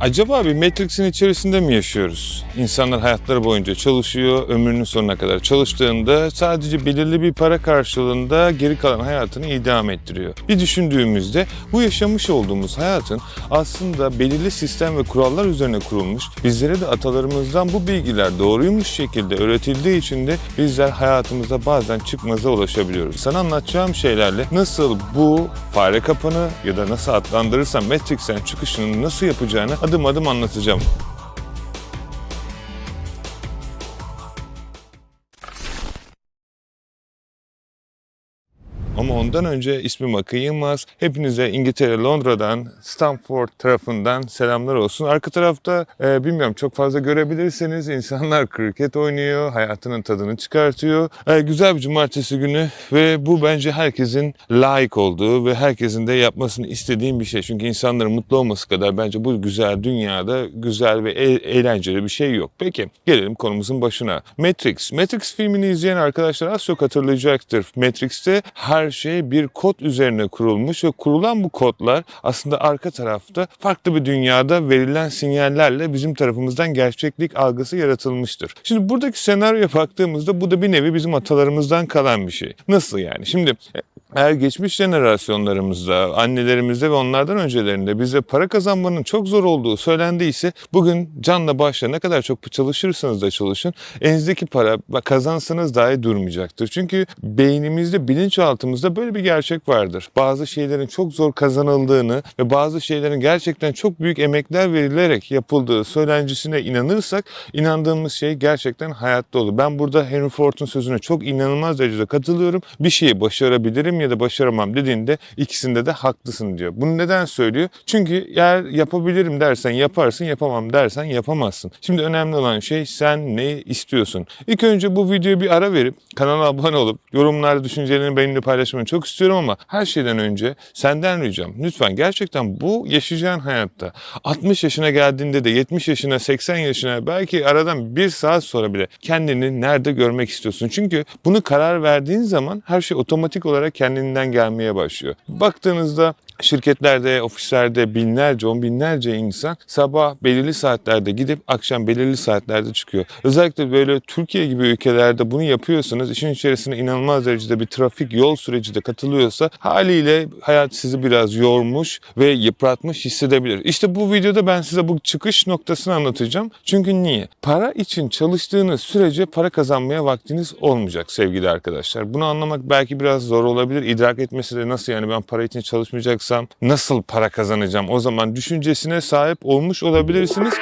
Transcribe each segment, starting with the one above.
Acaba bir Matrix'in içerisinde mi yaşıyoruz? İnsanlar hayatları boyunca çalışıyor, ömrünün sonuna kadar çalıştığında sadece belirli bir para karşılığında geri kalan hayatını idame ettiriyor. Bir düşündüğümüzde bu yaşamış olduğumuz hayatın aslında belirli sistem ve kurallar üzerine kurulmuş, bizlere de atalarımızdan bu bilgiler doğruymuş şekilde öğretildiği için de bizler hayatımızda bazen çıkmaza ulaşabiliyoruz. Sana anlatacağım şeylerle nasıl bu fare kapanı ya da nasıl adlandırırsam Matrix'ten çıkışını nasıl yapacağını adım adım anlatacağım. Ondan önce ismim Akın Yılmaz. Hepinize İngiltere, Londra'dan, Stamford tarafından selamlar olsun. Arka tarafta e, bilmiyorum çok fazla görebilirseniz insanlar kriket oynuyor, hayatının tadını çıkartıyor. E, güzel bir cumartesi günü ve bu bence herkesin layık olduğu ve herkesin de yapmasını istediğim bir şey. Çünkü insanların mutlu olması kadar bence bu güzel dünyada güzel ve e- eğlenceli bir şey yok. Peki gelelim konumuzun başına. Matrix. Matrix filmini izleyen arkadaşlar az çok hatırlayacaktır. Matrix'te her şey bir kod üzerine kurulmuş ve kurulan bu kodlar aslında arka tarafta farklı bir dünyada verilen sinyallerle bizim tarafımızdan gerçeklik algısı yaratılmıştır. Şimdi buradaki senaryoya baktığımızda bu da bir nevi bizim atalarımızdan kalan bir şey. Nasıl yani? Şimdi eğer geçmiş jenerasyonlarımızda, annelerimizde ve onlardan öncelerinde bize para kazanmanın çok zor olduğu söylendiyse bugün canla başla ne kadar çok çalışırsanız da çalışın elinizdeki para kazansanız dahi durmayacaktır. Çünkü beynimizde, bilinçaltımızda böyle bir gerçek vardır. Bazı şeylerin çok zor kazanıldığını ve bazı şeylerin gerçekten çok büyük emekler verilerek yapıldığı söylencisine inanırsak inandığımız şey gerçekten hayatta olur. Ben burada Henry Ford'un sözüne çok inanılmaz derecede katılıyorum. Bir şeyi başarabilirim ya da başaramam dediğinde ikisinde de haklısın diyor. Bunu neden söylüyor? Çünkü eğer yapabilirim dersen yaparsın, yapamam dersen yapamazsın. Şimdi önemli olan şey sen ne istiyorsun? İlk önce bu videoya bir ara verip kanala abone olup yorumlarda düşüncelerini benimle paylaşmanı çok istiyorum ama her şeyden önce senden ricam lütfen gerçekten bu yaşayacağın hayatta 60 yaşına geldiğinde de 70 yaşına 80 yaşına belki aradan bir saat sonra bile kendini nerede görmek istiyorsun? Çünkü bunu karar verdiğin zaman her şey otomatik olarak kendinden gelmeye başlıyor. Baktığınızda şirketlerde, ofislerde binlerce, on binlerce insan sabah belirli saatlerde gidip akşam belirli saatlerde çıkıyor. Özellikle böyle Türkiye gibi ülkelerde bunu yapıyorsanız işin içerisine inanılmaz derecede bir trafik yol süreci de katılıyorsa haliyle hayat sizi biraz yormuş ve yıpratmış hissedebilir. İşte bu videoda ben size bu çıkış noktasını anlatacağım. Çünkü niye? Para için çalıştığınız sürece para kazanmaya vaktiniz olmayacak sevgili arkadaşlar. Bunu anlamak belki biraz zor olabilir. İdrak etmesi de nasıl yani ben para için çalışmayacaksam nasıl para kazanacağım o zaman düşüncesine sahip olmuş olabilirsiniz.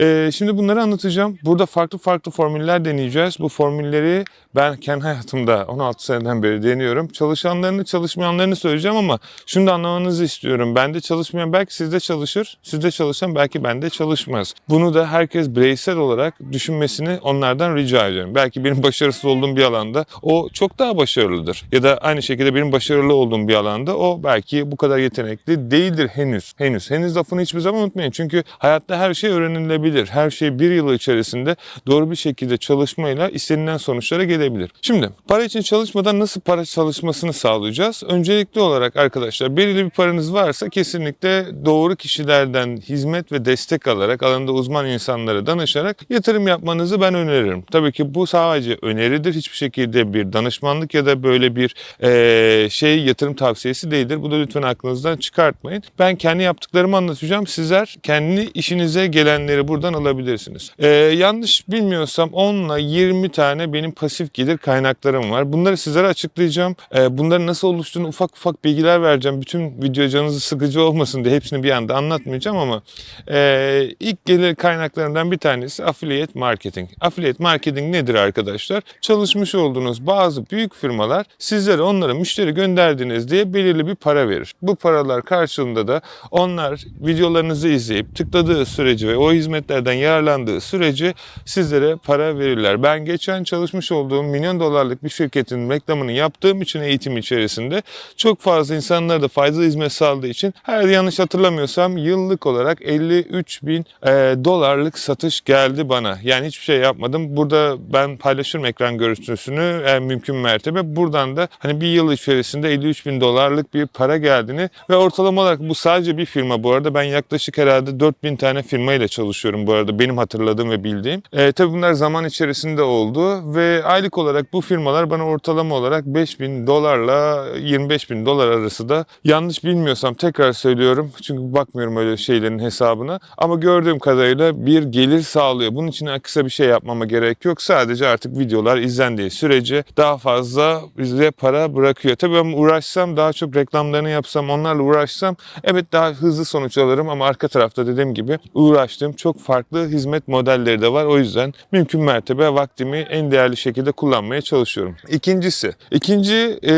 Ee, şimdi bunları anlatacağım. Burada farklı farklı formüller deneyeceğiz. Bu formülleri ben kendi hayatımda 16 seneden beri deniyorum. Çalışanlarını, çalışmayanlarını söyleyeceğim ama şunu da anlamanızı istiyorum. Bende çalışmayan belki sizde çalışır, sizde çalışan belki bende çalışmaz. Bunu da herkes bireysel olarak düşünmesini onlardan rica ediyorum. Belki benim başarısız olduğum bir alanda o çok daha başarılıdır. Ya da aynı şekilde benim başarılı olduğum bir alanda o belki bu kadar yetenekli değildir henüz. Henüz. Henüz lafını hiçbir zaman unutmayın. Çünkü hayatta her şey öğrenilebilir. Her şey bir yıl içerisinde doğru bir şekilde çalışmayla istenilen sonuçlara gelebilir. Şimdi para için çalışmadan nasıl para çalışmasını sağlayacağız? Öncelikli olarak arkadaşlar belirli bir paranız varsa kesinlikle doğru kişilerden hizmet ve destek alarak alanında uzman insanlara danışarak yatırım yapmanızı ben öneririm. Tabii ki bu sadece öneridir. Hiçbir şekilde bir danışmanlık ya da böyle bir eee, şey yatırım tavsiyesi değildir. Bu da lütfen aklınızdan çıkartmayın. Ben kendi yaptıklarımı anlatacağım. Sizler kendi işinize gelenleri buradan alabilirsiniz. Eee, yanlış bilmiyorsam 10 ile 20 tane benim pasif gelir kaynaklarım var. Bunları sizlere açıklayacağım. Eee, bunların nasıl oluştuğunu ufak ufak bilgiler vereceğim. Bütün video canınızı sıkıcı olmasın diye hepsini bir anda anlatmayacağım ama eee, ilk gelir kaynaklarından bir tanesi affiliate marketing. Affiliate marketing nedir arkadaşlar? Çalışmış olduğunuz bazı büyük firmalar sizlere onlara müşteri gönderdiniz diye belirli bir para verir. Bu paralar karşılığında da onlar videolarınızı izleyip tıkladığı sürece ve o hizmet hizmetlerden yararlandığı sürece sizlere para verirler. Ben geçen çalışmış olduğum milyon dolarlık bir şirketin reklamını yaptığım için eğitim içerisinde çok fazla insanlara da faydalı hizmet sağladığı için her yanlış hatırlamıyorsam yıllık olarak 53 bin e, dolarlık satış geldi bana. Yani hiçbir şey yapmadım. Burada ben paylaşırım ekran görüntüsünü en mümkün mertebe. Buradan da hani bir yıl içerisinde 53 bin dolarlık bir para geldiğini ve ortalama olarak bu sadece bir firma bu arada. Ben yaklaşık herhalde 4 bin tane firma ile çalışıyorum bu arada benim hatırladığım ve bildiğim. E, tabii bunlar zaman içerisinde oldu ve aylık olarak bu firmalar bana ortalama olarak 5 bin dolarla 25 bin dolar arası da yanlış bilmiyorsam tekrar söylüyorum çünkü bakmıyorum öyle şeylerin hesabına ama gördüğüm kadarıyla bir gelir sağlıyor. Bunun için kısa bir şey yapmama gerek yok. Sadece artık videolar izlendiği sürece daha fazla bize para bırakıyor. Tabii ben uğraşsam daha çok reklamlarını yapsam onlarla uğraşsam evet daha hızlı sonuç alırım ama arka tarafta dediğim gibi uğraştığım çok farklı hizmet modelleri de var. O yüzden mümkün mertebe vaktimi en değerli şekilde kullanmaya çalışıyorum. İkincisi, ikinci e,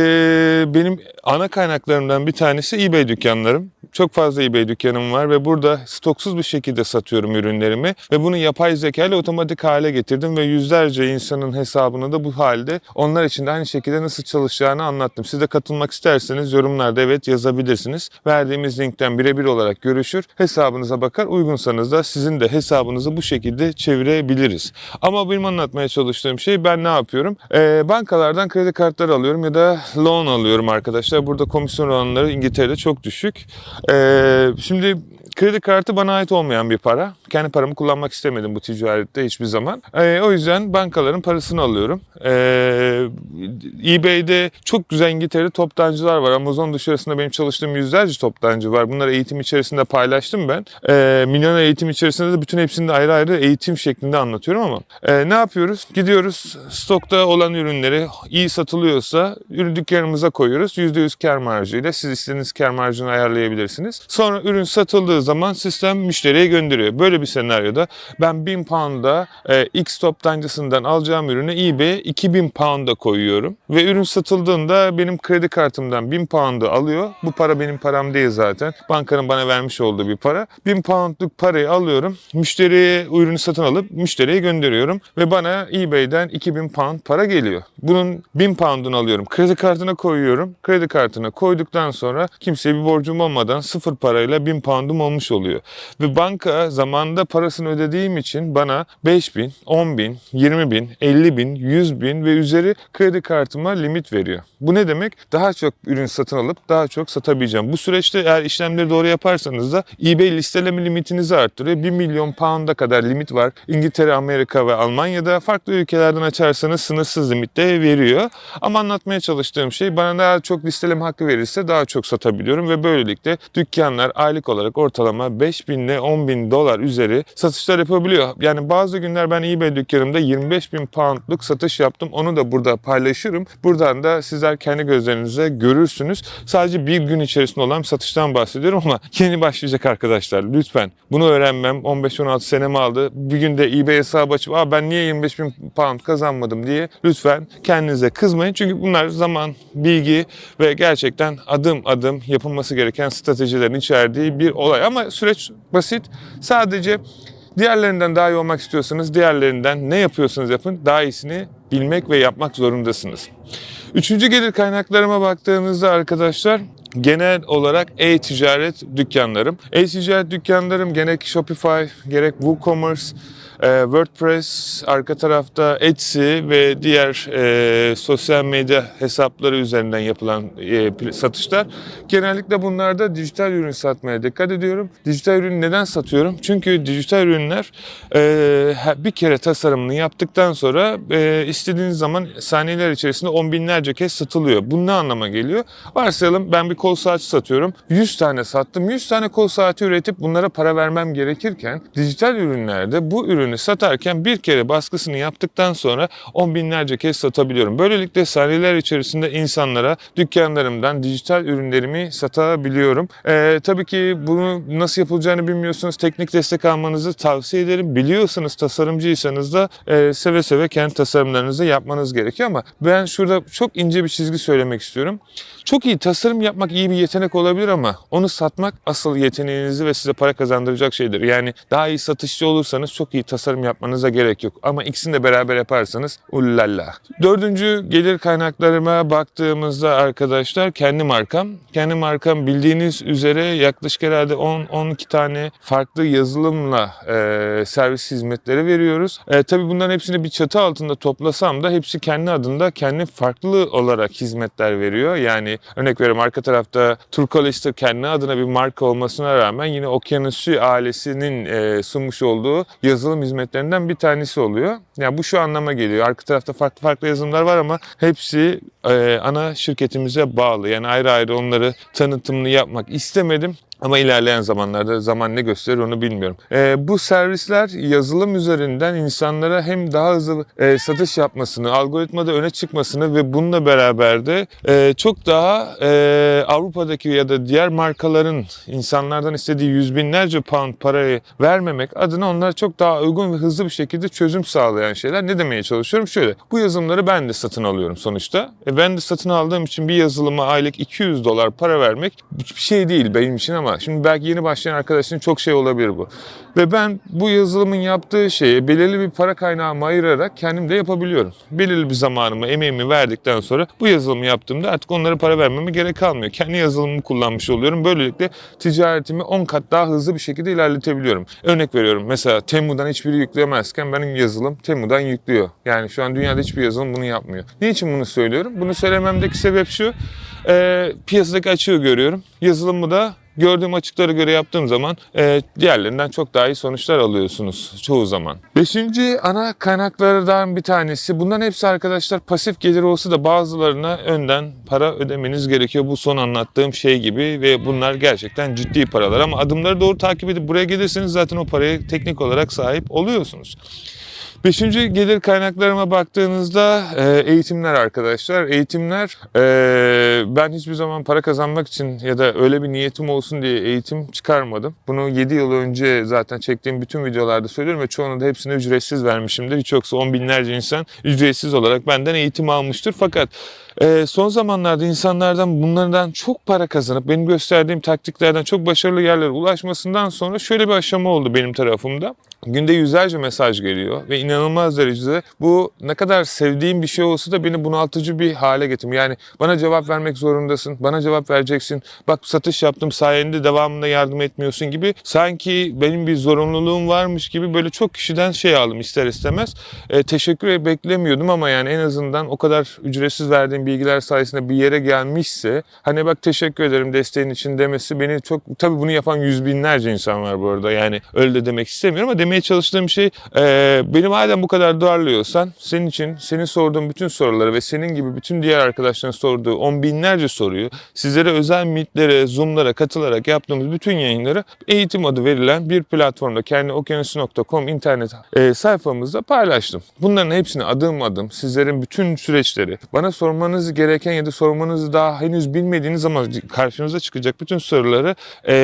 benim ana kaynaklarımdan bir tanesi eBay dükkanlarım. Çok fazla eBay dükkanım var ve burada stoksuz bir şekilde satıyorum ürünlerimi ve bunu yapay zeka ile otomatik hale getirdim ve yüzlerce insanın hesabını da bu halde onlar için de aynı şekilde nasıl çalışacağını anlattım. Siz de katılmak isterseniz yorumlarda evet yazabilirsiniz. Verdiğimiz linkten birebir olarak görüşür, hesabınıza bakar. Uygunsanız da sizin de hesabınızı bu şekilde çevirebiliriz. Ama benim anlatmaya çalıştığım şey ben ne yapıyorum? Ee, bankalardan kredi kartları alıyorum ya da loan alıyorum arkadaşlar. Burada komisyon oranları İngiltere'de çok düşük. Ee, şimdi kredi kartı bana ait olmayan bir para. Kendi paramı kullanmak istemedim bu ticarette hiçbir zaman. Ee, o yüzden bankaların parasını alıyorum. Ee, eBay'de çok güzel İngiltere'de toptancılar var. Amazon dışarısında benim çalıştığım yüzlerce toptancı var. Bunları eğitim içerisinde paylaştım ben. Ee, milyon eğitim içerisinde de bütün hepsini de ayrı ayrı eğitim şeklinde anlatıyorum ama e, ne yapıyoruz? Gidiyoruz stokta olan ürünleri iyi satılıyorsa ürün dükkanımıza koyuyoruz. %100 kar marjıyla siz istediğiniz kar marjını ayarlayabilirsiniz. Sonra ürün satıldığı zaman sistem müşteriye gönderiyor. Böyle bir senaryoda ben 1000 pound'a e, X toptancısından alacağım ürünü eBay'e 2000 pound'a koyuyorum. Ve ürün satıldığında benim kredi kartımdan 1000 pound'u alıyor. Bu para benim param değil zaten. Bankanın bana vermiş olduğu bir para. 1000 pound'luk parayı alıyorum. Müşteriye ürünü satın alıp müşteriye gönderiyorum. Ve bana eBay'den 2000 pound para geliyor. Bunun 1000 pound'unu alıyorum. Kredi kartına koyuyorum. Kredi kartına koyduktan sonra kimseye bir borcum olmadan sıfır parayla 1000 pound'um olmuş oluyor. Ve banka zamanında parasını ödediğim için bana 5000, 10000, 20000, 50000, 100000 ve üzeri kredi kartıma limit veriyor. Bu ne demek? Daha çok ürün satın alıp daha çok satabileceğim. Bu süreçte eğer işlemleri doğru yaparsanız da eBay listeleme limitinizi arttırıyor. 1 milyon pound'a kadar limit var. İngiltere, Amerika ve Almanya'da farklı ülkelerden açarsanız sınırsız limitte veriyor. Ama anlatmaya çalıştığım şey bana daha çok listeleme hakkı verirse daha çok satabiliyorum ve böylelikle dükkanlar aylık olarak ortalama 5000 ile 10 bin dolar üzeri satışlar yapabiliyor. Yani bazı günler ben eBay dükkanımda 25 bin poundluk satış yaptım. Onu da burada paylaşırım. Buradan da sizler kendi gözlerinizle görürsünüz. Sadece bir gün içerisinde olan satıştan bahsediyorum ama yeni başlayacak arkadaşlar. Lütfen bunu öğrenmem 15-16 senemi aldı. Bir günde eBay hesabı açıp Aa, ben niye 25 bin pound kazanmadım diye lütfen kendinize kızmayın. Çünkü bunlar zaman, bilgi ve gerçekten adım adım yapılması gereken stratejilerin içerdiği bir olay. Ama süreç basit. Sadece diğerlerinden daha iyi olmak istiyorsanız diğerlerinden ne yapıyorsanız yapın daha iyisini bilmek ve yapmak zorundasınız. Üçüncü gelir kaynaklarıma baktığınızda arkadaşlar genel olarak e-ticaret dükkanlarım. E-ticaret dükkanlarım gerek Shopify, gerek WooCommerce, e, WordPress, arka tarafta Etsy ve diğer e, sosyal medya hesapları üzerinden yapılan e, satışlar. Genellikle bunlarda dijital ürün satmaya dikkat ediyorum. Dijital ürün neden satıyorum? Çünkü dijital ürünler e, bir kere tasarımını yaptıktan sonra e, istediğiniz zaman saniyeler içerisinde on binlerce kez satılıyor. Bu ne anlama geliyor? Varsayalım ben bir kol saati satıyorum. 100 tane sattım. 100 tane kol saati üretip bunlara para vermem gerekirken dijital ürünlerde bu ürün ürünü satarken bir kere baskısını yaptıktan sonra on binlerce kez satabiliyorum. Böylelikle saniyeler içerisinde insanlara dükkanlarımdan dijital ürünlerimi satabiliyorum. Ee, tabii ki bunu nasıl yapılacağını bilmiyorsunuz. Teknik destek almanızı tavsiye ederim. Biliyorsanız tasarımcıysanız da e, seve seve kendi tasarımlarınızı yapmanız gerekiyor ama ben şurada çok ince bir çizgi söylemek istiyorum. Çok iyi tasarım yapmak iyi bir yetenek olabilir ama onu satmak asıl yeteneğinizi ve size para kazandıracak şeydir. Yani daha iyi satışçı olursanız çok iyi tasarım yapmanıza gerek yok. Ama ikisini de beraber yaparsanız ullalla. Dördüncü gelir kaynaklarıma baktığımızda arkadaşlar kendi markam. Kendi markam bildiğiniz üzere yaklaşık herhalde 10-12 tane farklı yazılımla e, servis hizmetleri veriyoruz. E, tabii bunların hepsini bir çatı altında toplasam da hepsi kendi adında kendi farklı olarak hizmetler veriyor. Yani örnek veriyorum arka tarafta Turkolister kendi adına bir marka olmasına rağmen yine Okyanusçu ailesinin e, sunmuş olduğu yazılım hizmetlerinden bir tanesi oluyor. Yani bu şu anlama geliyor. Arka tarafta farklı farklı yazılımlar var ama hepsi e, ana şirketimize bağlı. Yani ayrı ayrı onları tanıtımını yapmak istemedim. Ama ilerleyen zamanlarda zaman ne gösterir onu bilmiyorum. Ee, bu servisler yazılım üzerinden insanlara hem daha hızlı e, satış yapmasını, algoritmada öne çıkmasını ve bununla beraber de e, çok daha e, Avrupa'daki ya da diğer markaların insanlardan istediği yüz binlerce pound parayı vermemek adına onlara çok daha uygun ve hızlı bir şekilde çözüm sağlayan şeyler. Ne demeye çalışıyorum? Şöyle, bu yazılımları ben de satın alıyorum sonuçta. E, ben de satın aldığım için bir yazılıma aylık 200 dolar para vermek hiçbir şey değil benim için ama şimdi belki yeni başlayan arkadaşın çok şey olabilir bu. Ve ben bu yazılımın yaptığı şeyi belirli bir para kaynağımı ayırarak kendim de yapabiliyorum. Belirli bir zamanımı, emeğimi verdikten sonra bu yazılımı yaptığımda artık onlara para vermeme gerek kalmıyor. Kendi yazılımımı kullanmış oluyorum. Böylelikle ticaretimi 10 kat daha hızlı bir şekilde ilerletebiliyorum. Örnek veriyorum mesela Temu'dan hiçbiri yükleyemezken benim yazılım Temu'dan yüklüyor. Yani şu an dünyada hiçbir yazılım bunu yapmıyor. Niçin bunu söylüyorum? Bunu söylememdeki sebep şu. E, piyasadaki açığı görüyorum. Yazılımı da gördüğüm açıklara göre yaptığım zaman e, diğerlerinden çok daha iyi sonuçlar alıyorsunuz çoğu zaman. Beşinci ana kaynaklardan bir tanesi. Bunların hepsi arkadaşlar pasif gelir olsa da bazılarına önden para ödemeniz gerekiyor. Bu son anlattığım şey gibi ve bunlar gerçekten ciddi paralar ama adımları doğru takip edip buraya gelirseniz zaten o paraya teknik olarak sahip oluyorsunuz. Beşinci gelir kaynaklarıma baktığınızda e, eğitimler arkadaşlar. Eğitimler e, ben hiçbir zaman para kazanmak için ya da öyle bir niyetim olsun diye eğitim çıkarmadım. Bunu 7 yıl önce zaten çektiğim bütün videolarda söylüyorum ve çoğunu da hepsine ücretsiz vermişimdir. Hiç yoksa on binlerce insan ücretsiz olarak benden eğitim almıştır. Fakat e, son zamanlarda insanlardan bunlardan çok para kazanıp benim gösterdiğim taktiklerden çok başarılı yerlere ulaşmasından sonra şöyle bir aşama oldu benim tarafımda. Günde yüzlerce mesaj geliyor ve inanılmaz derecede bu ne kadar sevdiğim bir şey olsa da beni bunaltıcı bir hale getirmiyor. Yani bana cevap vermek zorundasın, bana cevap vereceksin. Bak satış yaptım sayende devamında yardım etmiyorsun gibi sanki benim bir zorunluluğum varmış gibi böyle çok kişiden şey aldım ister istemez. E, teşekkür beklemiyordum ama yani en azından o kadar ücretsiz verdiğim bilgiler sayesinde bir yere gelmişse hani bak teşekkür ederim desteğin için demesi beni çok tabii bunu yapan yüz binlerce insan var bu arada yani öyle de demek istemiyorum ama demeye çalıştığım şey e, beni madem bu kadar darlıyorsan senin için senin sorduğun bütün soruları ve senin gibi bütün diğer arkadaşların sorduğu on binlerce soruyu sizlere özel meetlere, zoomlara katılarak yaptığımız bütün yayınları eğitim adı verilen bir platformda kendi okyanusu.com internet e, sayfamızda paylaştım. Bunların hepsini adım adım sizlerin bütün süreçleri bana sormanız gereken ya da sormanızı daha henüz bilmediğiniz ama karşınıza çıkacak bütün soruları e,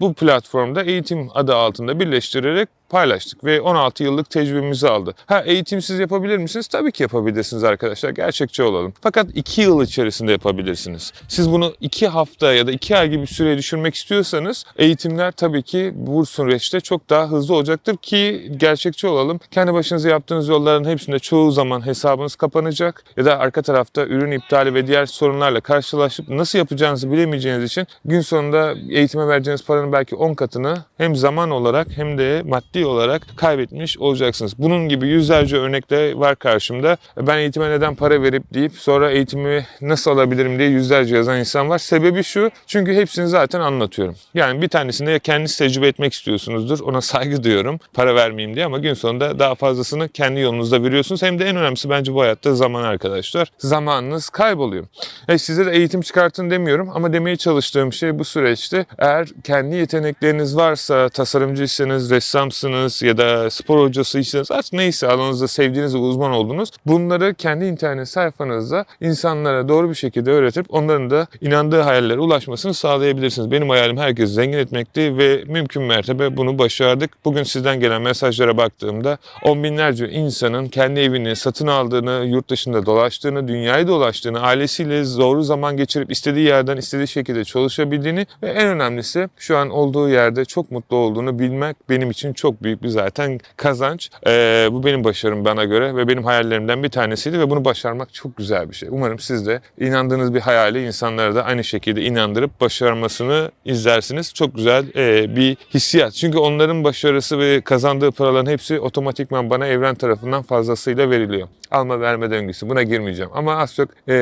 bu platformda eğitim adı altında birleştirerek paylaştık ve 16 yıllık tecrübemizi aldı. Ha eğitimsiz yapabilir misiniz? Tabii ki yapabilirsiniz arkadaşlar. Gerçekçi olalım. Fakat 2 yıl içerisinde yapabilirsiniz. Siz bunu 2 hafta ya da 2 ay gibi bir süreye düşürmek istiyorsanız eğitimler tabii ki bu süreçte çok daha hızlı olacaktır ki gerçekçi olalım. Kendi başınıza yaptığınız yolların hepsinde çoğu zaman hesabınız kapanacak ya da arka tarafta ürün iptali ve diğer sorunlarla karşılaşıp nasıl yapacağınızı bilemeyeceğiniz için gün sonunda eğitime vereceğiniz paranın belki 10 katını hem zaman olarak hem de maddi olarak kaybetmiş olacaksınız. Bunun gibi yüzlerce örnek de var karşımda. Ben eğitime neden para verip deyip sonra eğitimi nasıl alabilirim diye yüzlerce yazan insan var. Sebebi şu çünkü hepsini zaten anlatıyorum. Yani bir tanesinde ya kendiniz tecrübe etmek istiyorsunuzdur. Ona saygı duyuyorum para vermeyeyim diye ama gün sonunda daha fazlasını kendi yolunuzda veriyorsunuz. Hem de en önemlisi bence bu hayatta zaman arkadaşlar. Zamanınız kayboluyor. E size de eğitim çıkartın demiyorum ama demeye çalıştığım şey bu süreçte eğer kendi yetenekleriniz varsa tasarımcıysanız, ressamsınız, uzmanısınız ya da spor hocasıysanız artık neyse alanınızda sevdiğiniz uzman oldunuz. Bunları kendi internet sayfanızda insanlara doğru bir şekilde öğretip onların da inandığı hayallere ulaşmasını sağlayabilirsiniz. Benim hayalim herkesi zengin etmekti ve mümkün mertebe bunu başardık. Bugün sizden gelen mesajlara baktığımda on binlerce insanın kendi evini satın aldığını, yurt dışında dolaştığını, dünyayı dolaştığını, ailesiyle doğru zaman geçirip istediği yerden istediği şekilde çalışabildiğini ve en önemlisi şu an olduğu yerde çok mutlu olduğunu bilmek benim için çok büyük bir zaten kazanç. Ee, bu benim başarım bana göre ve benim hayallerimden bir tanesiydi ve bunu başarmak çok güzel bir şey. Umarım siz de inandığınız bir hayali insanlara da aynı şekilde inandırıp başarmasını izlersiniz. Çok güzel e, bir hissiyat. Çünkü onların başarısı ve kazandığı paraların hepsi otomatikman bana evren tarafından fazlasıyla veriliyor. Alma verme döngüsü. Buna girmeyeceğim. Ama az çok e,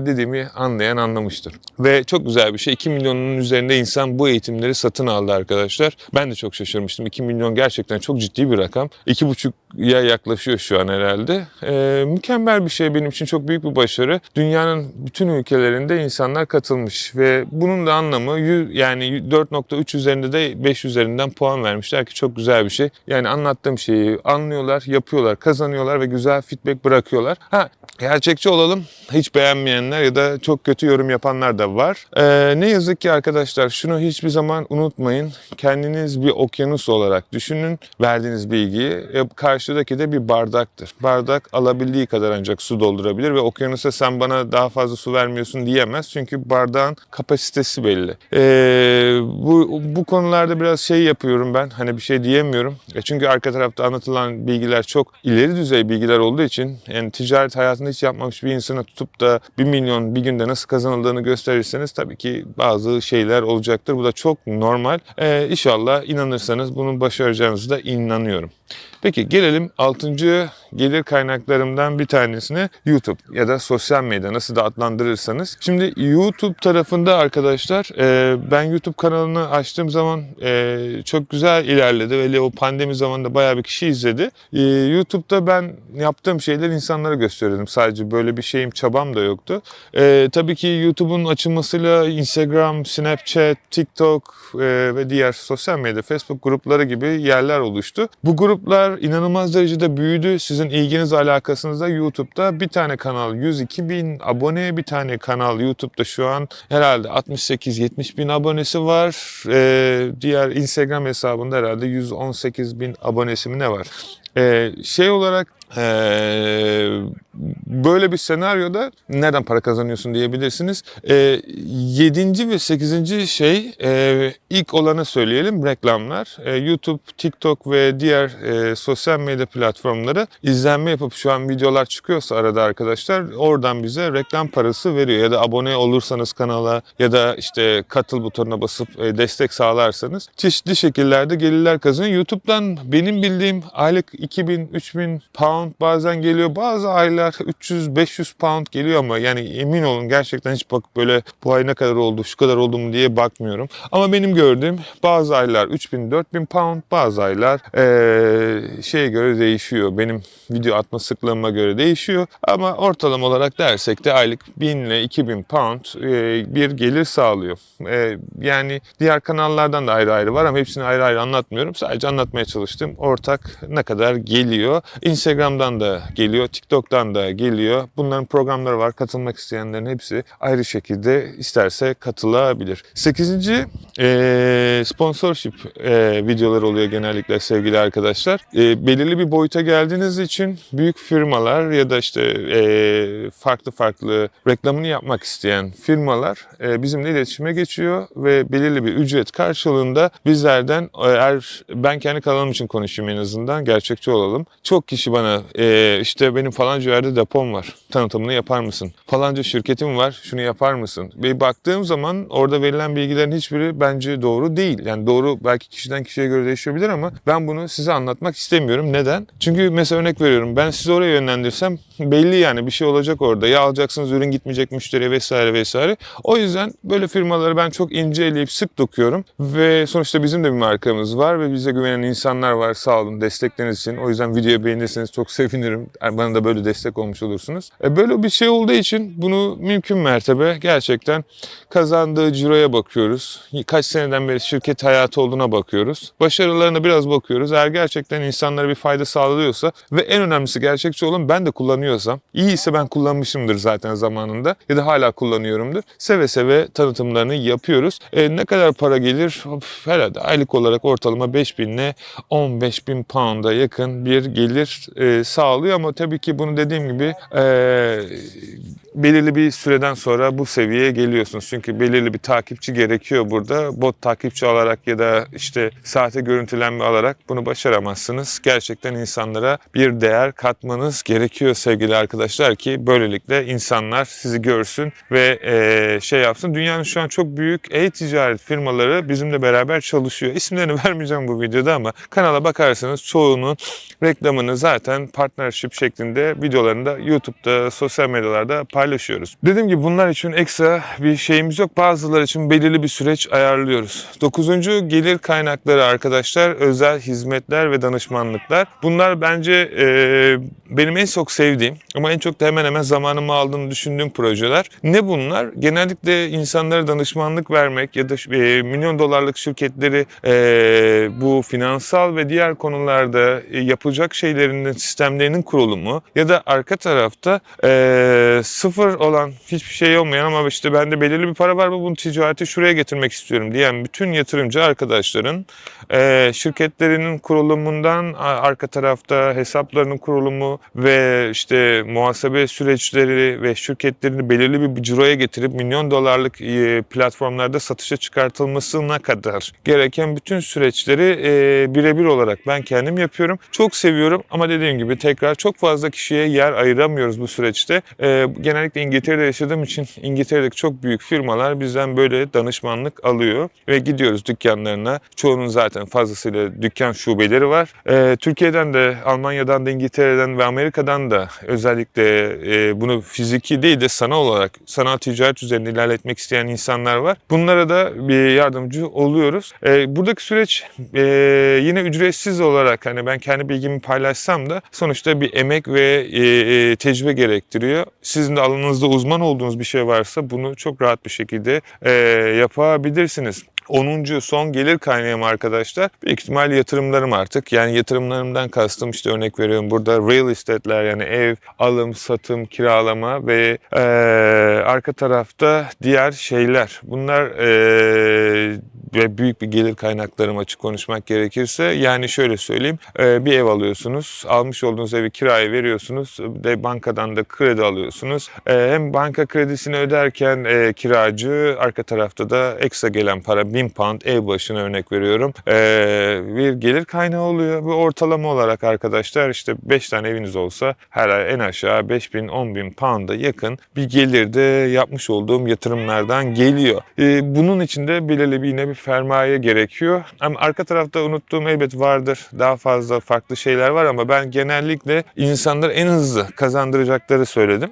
dediğimi anlayan anlamıştır. Ve çok güzel bir şey. 2 milyonun üzerinde insan bu eğitimleri satın aldı arkadaşlar. Ben de çok şaşırmıştım. 2 milyon gerçekten çok ciddi bir rakam. 2,5'ya yaklaşıyor şu an herhalde. E, mükemmel bir şey benim için çok büyük bir başarı. Dünyanın bütün ülkelerinde insanlar katılmış ve bunun da anlamı yani 4.3 üzerinde de 5 üzerinden puan vermişler ki çok güzel bir şey. Yani anlattığım şeyi anlıyorlar, yapıyorlar, kazanıyorlar ve güzel feedback bırakıyorlar. Ha gerçekçi olalım. Hiç beğenmeyenler ya da çok kötü yorum yapanlar da var. Ee, ne yazık ki arkadaşlar şunu hiçbir zaman unutmayın. Kendiniz bir okyanus olarak düşünün verdiğiniz bilgiyi. E, karşıdaki de bir bardaktır. Bardak alabildiği kadar ancak su doldurabilir ve okyanusa sen bana daha fazla su vermiyorsun diyemez. Çünkü bardağın kapasitesi belli. Ee, bu, bu konularda biraz şey yapıyorum ben. Hani bir şey diyemiyorum. E, çünkü arka tarafta anlatılan bilgiler çok ileri düzey bilgiler olduğu için yani ticaret hayatında hiç yapmamış bir insana tutup da 1 milyon bir günde nasıl kazanıldığını gösterirseniz tabii ki bazı şeyler olacaktır. Bu da çok normal. Ee, inşallah inanırsanız bunun başaracağınızı da inanıyorum. Peki gelelim 6. gelir kaynaklarımdan bir tanesine YouTube ya da sosyal medya nasıl da adlandırırsanız. Şimdi YouTube tarafında arkadaşlar e, ben YouTube kanalını açtığım zaman e, çok güzel ilerledi ve o pandemi zamanında bayağı bir kişi izledi. E, YouTube'da ben yaptığım şeyleri insanlara gösteriyordum. Sadece böyle bir şeyim çabam da yoktu. Tabii ki YouTube'un açılmasıyla Instagram, Snapchat, TikTok ve diğer sosyal medya, Facebook grupları gibi yerler oluştu. Bu gruplar inanılmaz derecede büyüdü. Sizin ilginiz alakasınızda YouTube'da bir tane kanal 102 bin abone, bir tane kanal YouTube'da şu an herhalde 68-70 bin abonesi var. E, diğer Instagram hesabında herhalde 118 bin abonesi mi ne var? E, şey olarak ee, böyle bir senaryoda nereden para kazanıyorsun diyebilirsiniz. Ee, yedinci ve sekizinci şey e, ilk olanı söyleyelim reklamlar. Ee, YouTube, TikTok ve diğer e, sosyal medya platformları izlenme yapıp şu an videolar çıkıyorsa arada arkadaşlar oradan bize reklam parası veriyor. Ya da abone olursanız kanala ya da işte katıl butonuna basıp e, destek sağlarsanız çeşitli şekillerde gelirler kazanıyor. YouTube'dan benim bildiğim aylık 2000-3000 pound bazen geliyor. Bazı aylar 300-500 pound geliyor ama yani emin olun gerçekten hiç bak böyle bu ay ne kadar oldu, şu kadar oldu mu diye bakmıyorum. Ama benim gördüğüm bazı aylar 3000-4000 pound, bazı aylar eee şeye göre değişiyor. Benim video atma sıklığıma göre değişiyor. Ama ortalama olarak dersek de aylık 1000 ile 2000 pound eee, bir gelir sağlıyor. Eee, yani diğer kanallardan da ayrı ayrı var ama hepsini ayrı ayrı anlatmıyorum. Sadece anlatmaya çalıştım. Ortak ne kadar geliyor. Instagram'dan da geliyor, TikTok'tan da geliyor. Bunların programları var. Katılmak isteyenlerin hepsi ayrı şekilde isterse katılabilir. Sekizinci eee sponsorship eee, videolar oluyor genellikle sevgili arkadaşlar. Belirli bir boyuta geldiğiniz için büyük firmalar ya da işte eee, farklı farklı reklamını yapmak isteyen firmalar eee, bizimle iletişime geçiyor ve belirli bir ücret karşılığında bizlerden eğer ben kendi kanalım için konuşayım en azından gerçekçi olalım. Çok kişi bana eee, işte benim falanca yerde depom var. Tanıtımını yapar mısın? Falanca şirketim var. Şunu yapar mısın? Ve baktığım zaman orada verilen bilgilerin hiçbiri bence doğru değil. Yani doğru belki kişiden kişiye göre değişebilir ama ben bunu size anlatmak istemiyorum. Neden? Çünkü mesela örnek veriyorum. Ben sizi oraya yönlendirsem belli yani bir şey olacak orada. Ya alacaksınız ürün gitmeyecek müşteriye vesaire vesaire. O yüzden böyle firmaları ben çok ince eleyip sık dokuyorum. Ve sonuçta bizim de bir markamız var ve bize güvenen insanlar var. Sağ olun destekleriniz için. O yüzden videoyu beğenirseniz çok sevinirim. Yani bana da böyle destek olmuş olursunuz. E, böyle bir şey olduğu için bunu mümkün mertebe gerçekten kazandığı ciroya bakıyoruz. Kaç seneden beri şirket hayatı olduğuna bakıyoruz. Başarılarına biraz bakıyoruz. Eğer gerçekten insanlara bir fayda sağlıyorsa ve en önemlisi gerçekçi olun ben de kullanıyorsam, iyi ise ben kullanmışımdır zaten zamanında ya da hala kullanıyorumdur. Seve seve tanıtımlarını yapıyoruz. E, ne kadar para gelir? Of, herhalde aylık olarak ortalama 5000 ile 15 bin pound'a yakın bir gelir e, sağlıyor ama tabii ki bunu dediğim gibi e, belirli bir süreden sonra bu seviyeye geliyorsunuz. Çünkü belirli bir takipçi gerekiyor burada. Bot takipçi alarak ya da işte sahte görüntülenme alarak bunu başaramazsınız. Gerçekten insanlara bir değer katmanız gerekiyor sevgili arkadaşlar ki böylelikle insanlar sizi görsün ve e, şey yapsın. Dünyanın şu an çok büyük e-ticaret firmaları bizimle beraber çalışıyor. İsimlerini vermeyeceğim bu videoda ama kanala bakarsanız çoğunun reklamını zaten partnership şeklinde videolarında YouTube'da, sosyal medyalarda paylaşıyoruz. Dediğim gibi bunlar için ekstra bir şeyimiz yok. Bazıları için belirli bir süreç ayarlıyoruz. Dokuzuncu gelir kaynakları arkadaşlar özel hizmetler ve danışmanlıklar. Bunlar bence e, benim en çok sevdiğim ama en çok da hemen hemen zamanımı aldığını düşündüğüm projeler. Ne bunlar? Genellikle insanlara danışmanlık vermek ya da e, milyon dolarlık şirketleri e, bu finansal ve diğer konularda e, yapılacak şeylerinin sistemlerinin kurulumu ya da arka tarafta e, sıfır olan hiçbir şey olmayan ama işte bende belirli bir para var mı bunu ticareti şuraya getirmek istiyorum diyen bütün yatırımcı arkadaşların e, şirketlerinin kurulumundan arka tarafta hesaplarının kurulumu ve işte muhasebe süreçleri ve şirketlerini belirli bir ciroya getirip milyon dolarlık e, platformlarda satışa çıkartılmasına kadar gereken bütün süreçleri e, birebir olarak ben kendim yapıyorum. Çok seviyorum ama dediğim gibi tekrar çok fazla kişiye yer ayıramıyoruz bu süreçte. E, genellikle İngiltere'de yaşadığım için İngiltere'deki çok büyük firmalar bizden böyle danışmanlık alıyor ve gidiyoruz dükkanlarına. Çoğunun zaten fazlasıyla dükkan şubeleri var. E, Türkiye'den de, Almanya'dan da, İngiltere'den ve Amerika'dan da özellikle e, bunu fiziki değil de sanal olarak sanal ticaret üzerinde ilerletmek isteyen insanlar var. Bunlara da bir yardımcı oluyoruz. E, buradaki süreç e, yine ücretsiz olarak hani ben kendi bilgimi paylaşsam da sonuçta bir emek ve e, e, tecrübe gerektiriyor. Sizin de alanınızda uzman olduğunuz bir şey varsa bunu çok rahat bir şekilde e, yapabilirsiniz. 10. son gelir kaynağım arkadaşlar. Büyük ihtimal yatırımlarım artık. Yani yatırımlarımdan kastım işte örnek veriyorum burada real estate'ler yani ev, alım, satım, kiralama ve e, arka tarafta diğer şeyler. Bunlar ve büyük bir gelir kaynaklarım açık konuşmak gerekirse. Yani şöyle söyleyeyim. bir ev alıyorsunuz. Almış olduğunuz evi kiraya veriyorsunuz. De bankadan da kredi alıyorsunuz. Hem banka kredisini öderken kiracı arka tarafta da ekstra gelen para 1000 pound ev başına örnek veriyorum. E, bir gelir kaynağı oluyor. Bu ortalama olarak arkadaşlar işte 5 tane eviniz olsa her ay en aşağı 5000 10000 pound'a yakın bir gelir de yapmış olduğum yatırımlardan geliyor. E, bunun içinde belirli bir yine bir sermaye gerekiyor. Ama arka tarafta unuttuğum elbet vardır. Daha fazla farklı şeyler var ama ben genellikle insanları en hızlı kazandıracakları söyledim.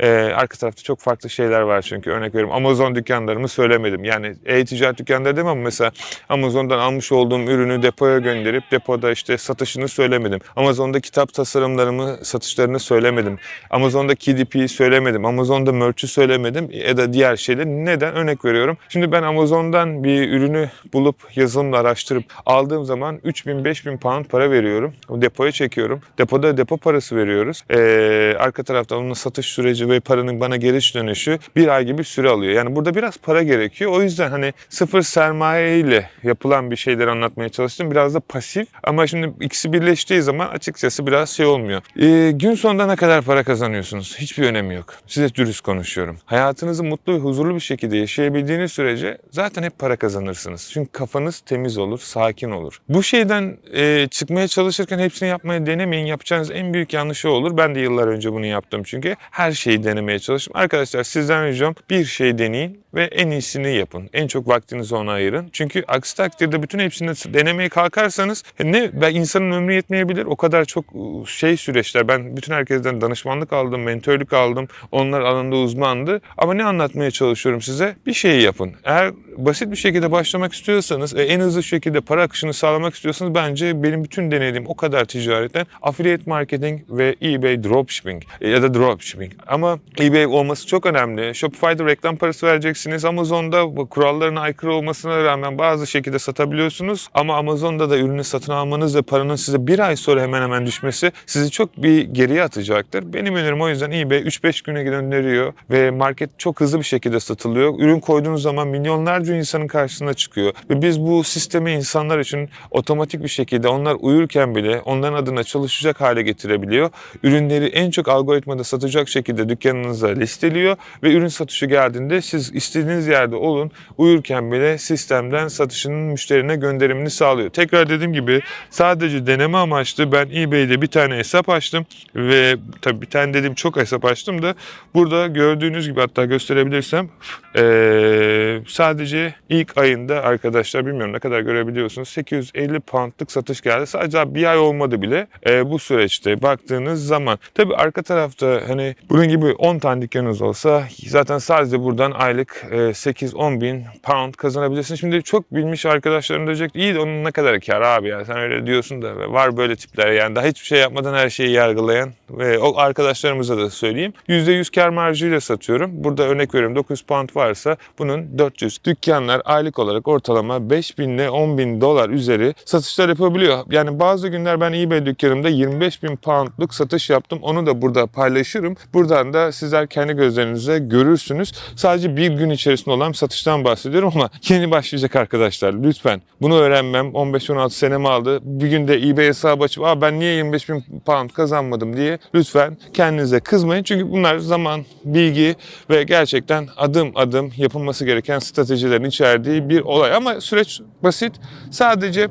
Ee, arka tarafta çok farklı şeyler var çünkü örnek veriyorum Amazon dükkanlarımı söylemedim. Yani e-ticaret dükkanları demem ama mesela Amazon'dan almış olduğum ürünü depoya gönderip depoda işte satışını söylemedim. Amazon'da kitap tasarımlarımı satışlarını söylemedim. Amazon'da KDP'yi söylemedim. Amazon'da merch'ü söylemedim ya da diğer şeyler. Neden? Örnek veriyorum. Şimdi ben Amazon'dan bir ürünü bulup yazılımla araştırıp aldığım zaman 3000-5000 pound para veriyorum. Depoya çekiyorum. Depoda depo parası veriyoruz. Ee, arka tarafta onun satış süreci ve paranın bana geri dönüşü bir ay gibi süre alıyor. Yani burada biraz para gerekiyor. O yüzden hani sıfır sermaye ile yapılan bir şeyleri anlatmaya çalıştım. Biraz da pasif ama şimdi ikisi birleştiği zaman açıkçası biraz şey olmuyor. Ee, gün sonunda ne kadar para kazanıyorsunuz? Hiçbir önemi yok. Size dürüst konuşuyorum. Hayatınızı mutlu ve huzurlu bir şekilde yaşayabildiğiniz sürece zaten hep para kazanırsınız. Çünkü kafanız temiz olur, sakin olur. Bu şeyden e, çıkmaya çalışırken hepsini yapmaya denemeyin. Yapacağınız en büyük yanlış o olur. Ben de yıllar önce bunu yaptım çünkü. Her şeyi denemeye çalıştım. Arkadaşlar sizden ricam bir şey deneyin ve en iyisini yapın. En çok vaktinizi ona ayırın. Çünkü aksi takdirde bütün hepsini denemeye kalkarsanız e, ne ben insanın ömrü yetmeyebilir. O kadar çok şey süreçler. Ben bütün herkesten danışmanlık aldım, mentörlük aldım. Onlar alanında uzmandı. Ama ne anlatmaya çalışıyorum size? Bir şeyi yapın. Eğer basit bir şekilde başlamak istiyorsanız, e, en hızlı şekilde para akışını sağlamak istiyorsanız bence benim bütün denediğim o kadar ticaretten affiliate marketing ve eBay dropshipping e, ya da dropshipping. Ama eBay olması çok önemli. Shopify'da reklam parası vereceksiniz. Amazon'da kurallarına aykırı olmasına rağmen bazı şekilde satabiliyorsunuz. Ama Amazon'da da ürünü satın almanız ve paranın size bir ay sonra hemen hemen düşmesi sizi çok bir geriye atacaktır. Benim önerim o yüzden eBay 3-5 güne gönderiyor ve market çok hızlı bir şekilde satılıyor. Ürün koyduğunuz zaman milyonlarca insanın karşısına çıkıyor. Ve biz bu sistemi insanlar için otomatik bir şekilde onlar uyurken bile onların adına çalışacak hale getirebiliyor. Ürünleri en çok algoritmada satacak şekilde dükkanınıza listeliyor ve ürün satışı geldiğinde siz istediğiniz yerde olun uyurken bile sistemden satışının müşterine gönderimini sağlıyor. Tekrar dediğim gibi sadece deneme amaçlı ben eBay'de bir tane hesap açtım ve tabii bir tane dediğim çok hesap açtım da burada gördüğünüz gibi hatta gösterebilirsem eee, sadece ilk ayında arkadaşlar bilmiyorum ne kadar görebiliyorsunuz 850 poundlık satış geldi. Sadece bir ay olmadı bile eee, bu süreçte baktığınız zaman. Tabii arka tarafta hani bunun gibi 10 tane dükkanınız olsa zaten sadece buradan aylık eee, 8-10 bin pound kazanabilirsiniz. Şimdi çok bilmiş arkadaşlarım diyecek iyi de onun ne kadar kar abi ya sen öyle diyorsun da var böyle tipler yani daha hiçbir şey yapmadan her şeyi yargılayan ve o arkadaşlarımıza da söyleyeyim. %100 kar marjıyla satıyorum. Burada örnek veriyorum 900 pound varsa bunun 400. Dükkanlar aylık olarak ortalama 5000 ile 10 bin dolar üzeri satışlar yapabiliyor. Yani bazı günler ben eBay dükkanımda 25 bin poundluk satış yaptım. Onu da burada paylaşırım. Buradan da sizler kendi gözlerinizle görürsünüz. Sadece bir gün içerisinde olan satıştan bahsediyorum ama yeni başlayacak arkadaşlar. Lütfen bunu öğrenmem 15-16 senemi aldı. Bir günde eBay hesabı açıp Aa, ben niye 25 bin pound kazanmadım diye lütfen kendinize kızmayın. Çünkü bunlar zaman, bilgi ve gerçekten adım adım yapılması gereken stratejilerin içerdiği bir olay. Ama süreç basit. Sadece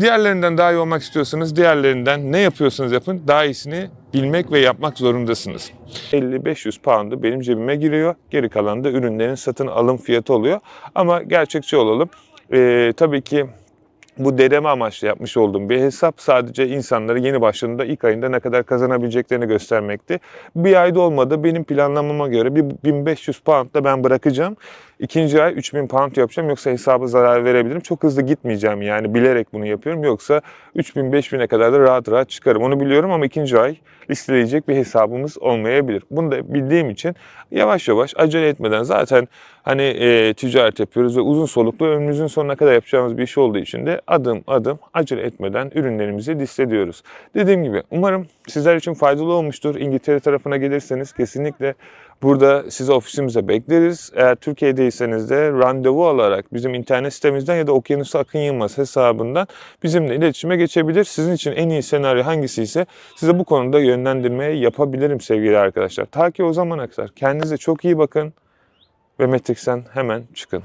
diğerlerinden daha iyi olmak istiyorsanız diğerlerinden ne yapıyorsanız yapın daha iyisini bilmek ve yapmak zorundasınız. 50-500 pound'u benim cebime giriyor. Geri kalan da ürünlerin satın alım fiyatı oluyor. Ama gerçekçi olalım. Ee, tabii ki bu deneme amaçlı yapmış olduğum bir hesap sadece insanları yeni başladığında ilk ayında ne kadar kazanabileceklerini göstermekti. Bir ayda olmadı. Benim planlamama göre bir 1500 pound da ben bırakacağım. İkinci ay 3000 pound yapacağım yoksa hesaba zarar verebilirim. Çok hızlı gitmeyeceğim yani bilerek bunu yapıyorum. Yoksa 3000 5000'e kadar da rahat rahat çıkarım. Onu biliyorum ama ikinci ay listeleyecek bir hesabımız olmayabilir. Bunu da bildiğim için yavaş yavaş acele etmeden zaten hani e, ticaret yapıyoruz ve uzun soluklu ömrümüzün sonuna kadar yapacağımız bir iş olduğu için de adım adım acele etmeden ürünlerimizi listeliyoruz. Dediğim gibi umarım sizler için faydalı olmuştur. İngiltere tarafına gelirseniz kesinlikle burada sizi ofisimize bekleriz. Eğer Türkiye'deyseniz de randevu alarak bizim internet sitemizden ya da Okyanus Akın Yılmaz hesabından bizimle iletişime geçebilir. Sizin için en iyi senaryo hangisi ise size bu konuda yönlendirmeye yapabilirim sevgili arkadaşlar. Ta ki o zamana kadar kendinize çok iyi bakın ve Matrix'ten hemen çıkın.